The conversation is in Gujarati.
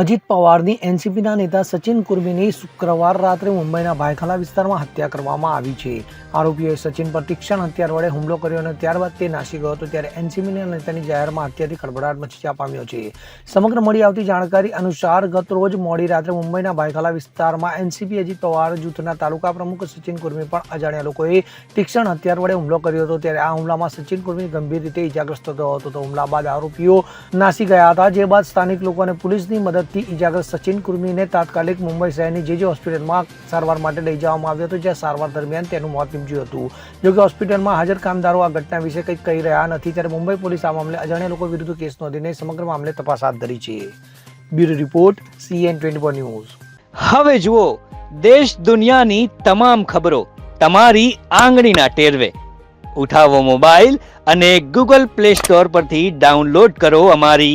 અજીત પવારની એનસીપીના નેતા સચિન કુર્મીની શુક્રવાર રાત્રે મુંબઈના ભાયખલા વિસ્તારમાં હત્યા કરવામાં આવી છે. આરોપીઓએ સચિન પર તીક્ષણ હથિયાર વડે હુમલો કર્યો અને ત્યારબાદ તે નાસી ગયો હતો ત્યારે એનસીપીના નેતાની જાહેરમાં હત્યાથી ખળભળાટ મચી પામ્યો છે. સમગ્ર મળી આવતી જાણકારી અનુસાર ગત રોજ મોડી રાત્રે મુંબઈના ભાયખલા વિસ્તારમાં એનસીપી અજીત પવાર જૂથના તાલુકા પ્રમુખ સચિન કુર્મી પર અજાણ્યા લોકોએ તીક્ષણ હથિયાર વડે હુમલો કર્યો હતો ત્યારે આ હુમલામાં સચિન કુર્મી ગંભીર રીતે ઇજાગ્રસ્ત થયો હતો. તો હુમલા બાદ આરોપીઓ નાસી ગયા હતા, જે બાદ સ્થાનિક લોકો અને પોલીસની મદદથી ઇજાગ્રસ્ત સચિન કુર્મીને તાત્કાલિક મુંબઈ શહેરની જે જે હોસ્પિટલમાં સારવાર માટે લઈ જવામાં આવ્યો હતો, જ્યાં સારવાર દરમિયાન તેનું મોત નીપજ્યું હતું. જોકે હોસ્પિટલમાં હાજર કામદારો આ ઘટના વિશે કંઈક કહી રહ્યા નથી, ત્યારે મુંબઈ પોલીસ આ મામલે અજાણ્યા લોકો વિરુદ્ધ કેસ નોંધીને સમગ્ર મામલે તપાસ હાથ ધરી છે. Bureau report, CN twenty news. હવે જુઓ, દેશ દુનિયાની તમામ ખબરો તમારી આંગળીના ટેરવે. ઉઠાવો મોબાઈલ અને ગૂગલ પ્લે સ્ટોર પરથી ડાઉનલોડ કરો અમારી